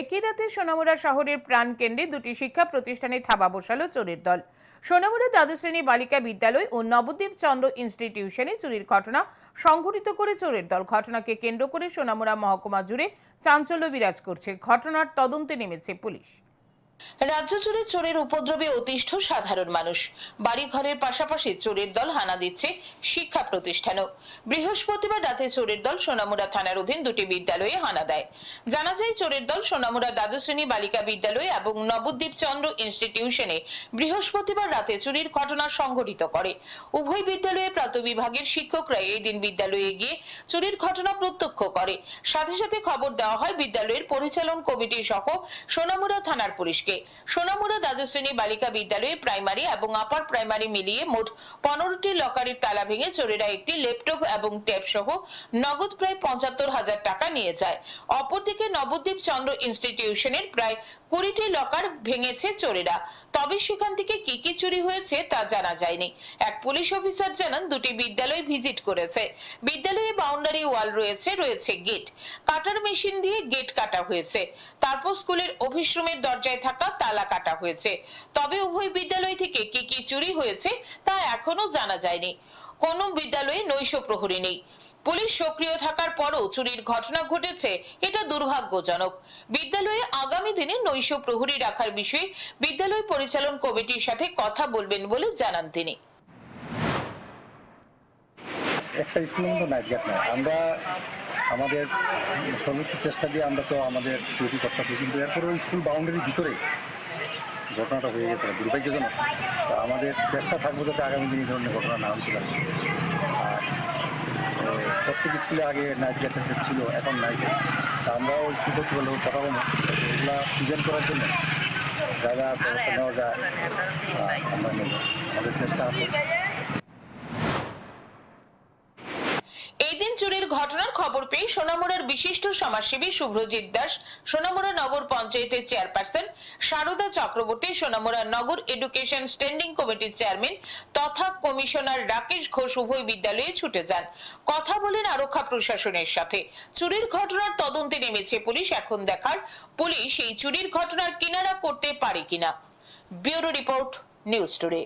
একই রাতে সোনামুড়া শহরের প্রাণকেন্দ্রে দুটি শিক্ষা প্রতিষ্ঠানে থাবা বসালো চোরের দল। সোনামুড়া দ্বাদশ শ্রেণি বালিকা বিদ্যালয় ও নবদ্বীপ চন্দ্র ইনস্টিটিউশনে চুরির ঘটনা সংঘটিত করে চোরের দল। ঘটনাকে কেন্দ্র করে সোনামুড়া মহকুমা জুড়ে চাঞ্চল্য বিরাজ করছে। ঘটনার তদন্তে নেমেছে পুলিশ। রাজ্য জুড়ে চোরের উপদ্রবে অতিষ্ঠ সাধারণ মানুষ। বাড়ি ঘরের পাশাপাশি চোরের দল হানা দিচ্ছে শিক্ষা প্রতিষ্ঠানও। বৃহস্পতিবার রাতে চোরের দল সোনামুড়া থানার অধীন দুটি বিদ্যালয়ে হানা দেয়। জানা যায়, চোরের দল সোনামুড়া দ্বাদশ শ্রেণি বালিকা বিদ্যালয় এবং নবদ্বীপ চন্দ্র ইনস্টিটিউশনে বৃহস্পতিবার রাতে চুরির ঘটনা সংঘটিত করে। উভয় বিদ্যালয়ে প্রাত বিভাগের শিক্ষকরা এই দিন বিদ্যালয়ে গিয়ে চুরির ঘটনা প্রত্যক্ষ করে। সাথে সাথে খবর দেওয়া হয়, বিদ্যালয়ের পরিচালন কমিটি সহ সোনামুড়া থানার পুলিশকে সোনামুড়া দ্বাদশ শ্রেণি বালিকা বিদ্যালয়ে প্রাইমারি এবং আপার প্রাইমারি মিলিয়ে মোট পনেরোটি লকারের তালা ভেঙে চোরেরা একটি ল্যাপটপ এবং ট্যাব সহ নগদ প্রায় পঁচাত্তর হাজার টাকা নিয়ে যায়। অপরদিকে নবদ্বীপ চন্দ্র ইনস্টিটিউশনের প্রায় কুড়িটি লকার ভেঙেছে চোরেরা। তবে সেখান থেকে কি কি চুরি হয়েছে তা জানা যায়নি। এক পুলিশ অফিসার জানান, দুটি বিদ্যালয় ভিজিট করেছে। বিদ্যালয়ে বাউন্ডারি ওয়াল রয়েছে রয়েছে গেট। কাটার মেশিন দিয়ে গেট কাটা হয়েছে। তারপর স্কুলের অফিস রুমের দরজায় থাকা তালা কাটা হয়েছে। তবে উভয় বিদ্যালয় থেকে কি কি চুরি হয়েছে তা এখনও জানা যায়নি। কোনো বিদ্যালয়ে নৈশ প্রহরী নেই। পুলিশ সক্রিয় থাকার পরও চুরির ঘটনা ঘটেছে, এটা দুর্ভাগ্যজনক। বিদ্যালয়ে আগামী দিনে নৈশ প্রহরী রাখার বিষয়ে বিদ্যালয় পরিচালন কমিটির সাথে কথা বলবেন বলে জানান তিনি। একটা নাইট আমরা আমাদের সর্বোচ্চ চেষ্টা দিয়ে আমরা তো আমাদের ডিউটি করতেছি, কিন্তু এরপরেও স্কুল বাউন্ডারির ভিতরে ঘটনাটা হয়ে গেছে, দুর্ভাগ্যজনক। তা আমাদের চেষ্টা থাকব যাতে আগামী দিন ধরনের ঘটনা না হতে পারে। আর প্রত্যেক স্কুলে আগে নাইট গেট ছিল, এখন নাইট তা আমরাও স্কুল কর্তৃপক্ষ কথা বলব। এগুলা প্রিভেন্ট করার জন্য যা যা ব্যবস্থা নেওয়া যায় আমরা নেব। আমাদের চেষ্টা আছে এই দিন চুরির ঘটনার খবর পেয়ে সোনামুড়ার বিশিষ্ট সমাজসেবী শুভ্রজিৎ দাস, সোনামুড়া নগর পঞ্চায়েতের chairperson Sarada Chakraborty, Sonamura Nagar education standing কমিটির চেয়ারম্যান তথা কমিশনার রাকেশ ঘোষ উভয় বিদ্যালয়ে ছুটে যান। কথা বলেন আরক্ষা প্রশাসনের সাথে। চুরির ঘটনার তদন্তে নেমেছে পুলিশ। এখন দেখার পুলিশ এই চুরির ঘটনার কিনারা করতে পারে কিনা। Bureau report, news today.